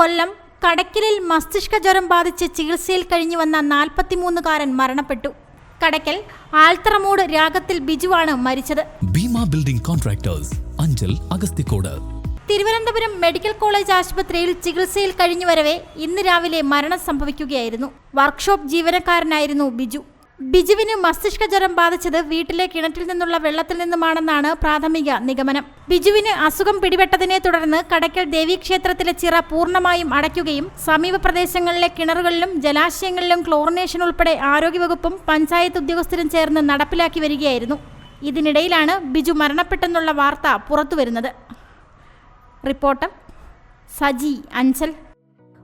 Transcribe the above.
കൊല്ലം കടയ്ക്കലിൽ മസ്തിഷ്ക ജ്വരം ബാധിച്ച് ചികിത്സയിൽ കഴിഞ്ഞു വന്ന നാൽപ്പത്തിമൂന്നുകാരൻ മരണപ്പെട്ടു. കടക്കൽ ആൽത്തറമൂട് രാഗത്തിൽ ബിജുവാണ് മരിച്ചത്. Bheema building contractors Anchal Agasthikode Thiruvananthapuram medical college ആശുപത്രിയിൽ ചികിത്സയിൽ കഴിഞ്ഞു വരവെ ഇന്ന് രാവിലെ മരണം സംഭവിക്കുകയായിരുന്നു. വർക്ക്ഷോപ്പ് ജീവനക്കാരനായിരുന്നു ബിജു. ബിജുവിന് മസ്തിഷ്ക ജ്വരം ബാധിച്ചത് വീട്ടിലെ കിണറ്റിൽ നിന്നുള്ള വെള്ളത്തിൽ നിന്നുമാണെന്നാണ് പ്രാഥമിക നിഗമനം. ബിജുവിന് അസുഖം പിടിപെട്ടതിനെ തുടർന്ന് കടയ്ക്കൽ ദേവീക്ഷേത്രത്തിലെ ചിറ പൂർണമായും അടയ്ക്കുകയും സമീപ പ്രദേശങ്ങളിലെ കിണറുകളിലും ജലാശയങ്ങളിലും ക്ലോറിനേഷൻ ഉൾപ്പെടെ ആരോഗ്യവകുപ്പും പഞ്ചായത്ത് ഉദ്യോഗസ്ഥരും ചേർന്ന് നടപ്പിലാക്കി വരികയായിരുന്നു. ഇതിനിടയിലാണ് ബിജു മരണപ്പെട്ടെന്നുള്ള വാർത്ത പുറത്തുവരുന്നത്. റിപ്പോർട്ടർ സജി അഞ്ചൽ.